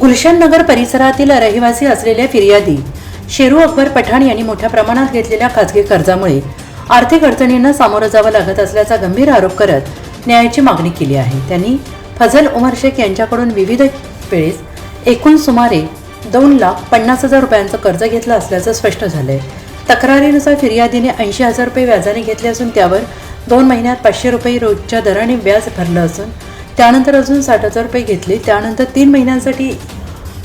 गुलशन नगर परिसरातील रहिवासी असलेल्या फिर्यादी शेरू अकबर पठाण यांनी मोठ्या प्रमाणात घेतलेल्या खाजगी कर्जामुळे आर्थिक अडचणींना सामोरं जावं लागत असल्याचा गंभीर आरोप करत न्यायाची मागणी केली आहे. त्यांनी फजल उमर शेख यांच्याकडून विविध वेळेस एकूण सुमारे दोन लाख पन्नास हजार रुपयांचं कर्ज घेतलं असल्याचं स्पष्ट झालंय. तक्रारीनुसार फिर्यादीने ऐंशी हजार रुपये व्याजाने घेतले असून त्यावर दोन महिन्यात पाचशे रुपये रोजच्या दराने व्याज भरलं असून त्यानंतर अजून साठ हजार रुपये घेतले. त्यानंतर तीन महिन्यांसाठी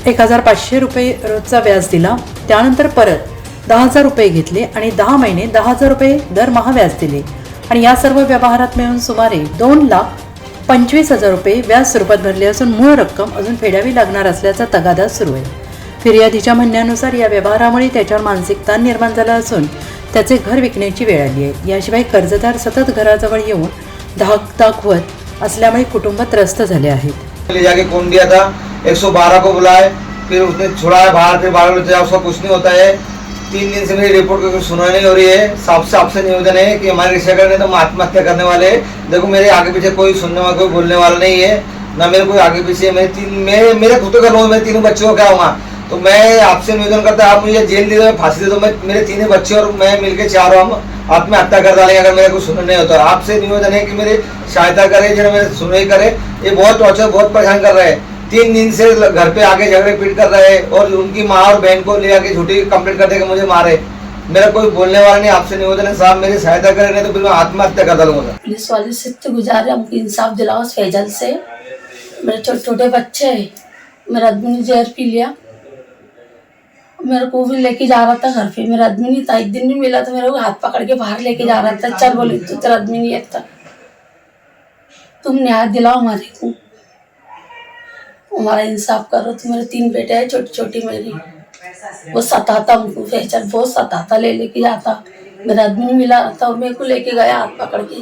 एक हजार पाचशे रुपये रोजचा व्याज दिला. त्यानंतर परत दहा हजार रुपये घेतले आणि दहा महिने दहा हजार रुपये दरमहा व्याज दिले. आणि या सर्व व्यवहारात मिळून सुमारे दोन लाख पंचवीस हजार रुपये व्याज स्वरूपात भरले असून मूळ रक्कम अजून फेडावी लागणार असल्याचा तगादा सुरू आहे. फिर्यादीच्या म्हणण्यानुसार या व्यवहारामुळे त्याच्यावर मानसिक ताण निर्माण झाला असून त्याचे घर विकण्याची वेळ आली आहे. याशिवाय कर्जदार सतत घराजवळ येऊन धाक दाखवत असल्यामुळे कुटुंब त्रस्त झाले आहेत. ले 112 को बुलाए, फिर उसने छुड़ाया बाहर फिर बाहर ले उसका कुछ नहीं होता है। तीन दिन से मेरी रिपोर्ट की सुनवाई नहीं हो रही है। साफ़ से, आपसे निवेदन है कि हमारे रिश्ते करने तो आत्महत्या करने वाले देखो, मेरे आगे पीछे कोई सुनने वाला, कोई बोलने वाला नहीं है। ना मेरे कोई आगे पीछे मेरे तीन, मेरे मेरे खुद का लोन मेरे तीनों बच्चों को हुआ? तो मैं आपसे निवेदन करता आप मुझे जेल दे दो फांसी दे दो। मैं, मेरे तीनों बच्चे और मैं मिलके चारों हम आत्महत्या कर डालेंगे, अगर मेरा कोई सुनने नहीं होता। आपसे निवेदन है कि मेरी सहायता करे जो मेरे सुनवाई करे। ये बहुत टॉर्चर बहुत परेशान कर रहे हैं। तीन दिन से घर पे आके झगड़े पीट कर रहे और उनकी माँ और बहन को ले आके झूठी कंप्लेंट कर दे कि मुझे मारे। मेरा कोई बोलने वाला नहीं, आपसे निवेदन है, साहब मेरी सहायता करें, नहीं तो फिर मैं आत्महत्या कर डालूँगा। पुलिस वाले से तो गुजारे हमको इंसाफ दिलाओ फैजल से। मेरे छोटे छोटे बच्चे हैं, मेरा आदमी ने जहर पी लिया। मेरे को भी लेके जा रहा था घर पे, मेरा आदमी नहीं था, एक दिन भी मिला तो मेरे को हाथ पकड़ के बाहर लेके जा रहा था। चल बोले तो तेरा आदमी नहीं था तुम न्याय दिलाओ हमारे को। हमारा इंसाफ करो तो मेरे तीन बेटे हैं छोटी छोटी मेरी। वो सताता उनको फैजल बहुत सताता ले लेके जाता। मेरा आदमी मिला था और मेरे को लेके गया हाथ पकड़ के।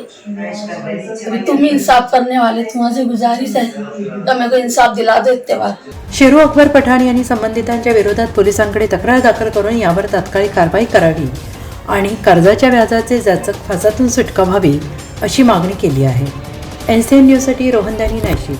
अभी तुम ही इंसाफ करने वाले तुम्हारे गुजारिश है। तो मेरे को इंसाफ दिला दो इतने बार। शेरू अकबर पठाण यांनी संबंधितांच्या विरोधात पोलिसांकडे तक्रार दाखल करून यावर तात्काळ कारवाई करावी आणि कर्जाच्या व्याजाचे जाचक फासातून सुटका व्हावी अशी मागणी केली आहे. एन सी एन न्यूजसाठी रोहन दानी नाशिक.